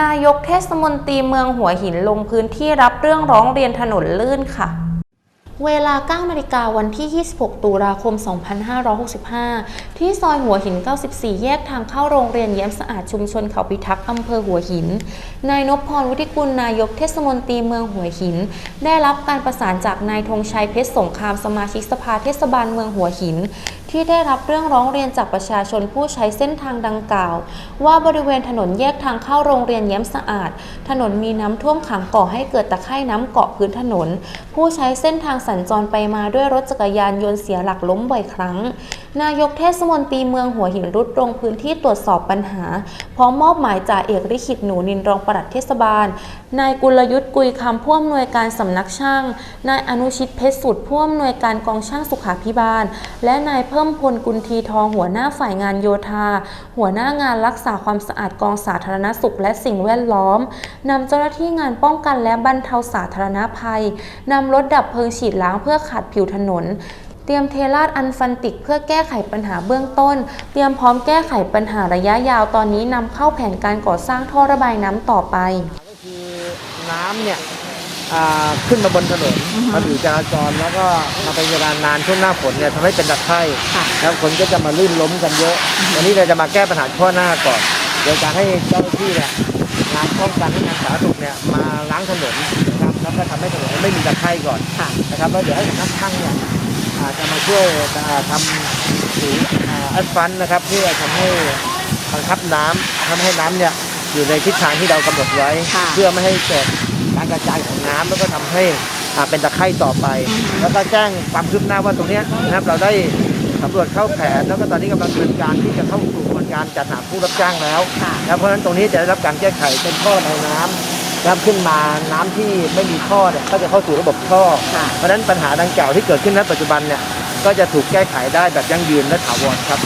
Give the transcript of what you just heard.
นายกเทศมนตรีเมืองหัวหินลงพื้นที่รับเรื่องร้องเรียนถนนลื่นค่ะ เวลา 9 นาฬิกาวันที่ 26 ตุลาคม 2565 ที่ซอยหัวหิน 94 แยกทางเข้าโรงเรียนเยี่ยมสะอาดชุมชนเขาพิทักษ์อำเภอหัวหิน นายนพพรวุฒิกุลนายกเทศมนตรีเมืองหัวหิน ได้รับการประสานจากนายธงชัยเพชรสงครามสมาชิกสภาเทศบาลเมืองหัวหิน ที่ได้รับเรื่องร้องเรียนจากประชาชนผู้ใช้เส้นทางดังกล่าว ว่าบริเวณถนนแยกทางเข้าโรงเรียนเย้มสะอาด ถนนมีน้ำท่วมขังก่อให้เกิดตะไคร่น้ำเกาะพื้นถนน ผู้ใช้เส้นทางสัญจรไปมาด้วยรถจักรยานยนต์เสียหลักล้มบ่อยครั้ง นายกเทศมนตรีเมืองหัวหินรุดลงพื้นที่ตรวจสอบปัญหา พร้อมมอบหมายจ่าเอกลิขิตหนูนินรองปลัดเทศบาล นายกุลยุทธ์กุยคำผู้อำนวยการสำนักช่าง นายอนุชิตเพชรสุดผู้อำนวยการกองช่างสุขาพิบาล และนายเพิ่มพลกุลทีทองหัวหน้าฝ่ายงานโยธา หัวหน้างานรักษาความสะอาดกองสาธารณสุข และสิ่งแวดล้อมนำเจ้าหน้าที่งานป้องกันและบรรเทาสาธารณภัยนำรถดับเพลิงฉีดล้างเพื่อขัดผิวถนน เตรียมเทราดอันฟันติกเพื่อแก้ไขปัญหาเบื้องต้น เตรียมพร้อมแก้ไขปัญหาระยะยาวตอนนี้นำเข้าแผนการก่อสร้างท่อระบายน้ำต่อไป ก็คือน้ำเนี่ยอ่าขึ้นมาบนถนนมาผิวจราจรแล้วก็มาเป็นเวลานานช่วงหน้าฝนเนี่ยทำให้เป็นตะไคร่แล้วคนก็จะมาลื่นล้มกันเยอะวันนี้เราจะมาแก้ปัญหาเฉพาะหน้าก่อนโดยการให้เจ้าหน้าที่เนี่ยงานป้องกันให้งานสาธารณสุขเนี่ยมาล้างถนนนะครับแล้วก็ทำให้ถนนไม่มีตะไคร่ก่อนนะครับแล้วเดี๋ยวให้สำนักช่างเนี่ย อาจจะมาช่วยอ่าทำสีแอสฟันต์นะครับ เพื่อทำให้บังคับน้ำทำให้น้ำเนี่ยอยู่ในทิศทางที่เรากำหนดไว้ ค่ะ เพื่อไม่ให้เกิดการกระจายของน้ำแล้วก็ทำให้อ่าเป็นตะไคร่ต่อไป แล้วก็แจ้งความคืบหน้าว่าตรงเนี้ยนะครับเราได้สำรวจเข้าแผน แล้วก็ตอนนี้กำลังดำเนินการที่จะเข้าสู่กระบวนการจัดหาผู้รับจ้างแล้ว ค่ะนะเพราะฉะนั้นตรงนี้จะได้รับการแก้ไขเป็นท่อระบายน้ำ น้ำขึ้นมาน้ำที่ไม่มีท่อเนี่ยก็จะเข้าสู่ระบบท่อค่ะเพราะฉะนั้นปัญหาดังกล่าวที่เกิดขึ้นณปัจจุบันเนี่ยก็จะถูกแก้ไขได้แบบยั่งยืนและถาวรครับ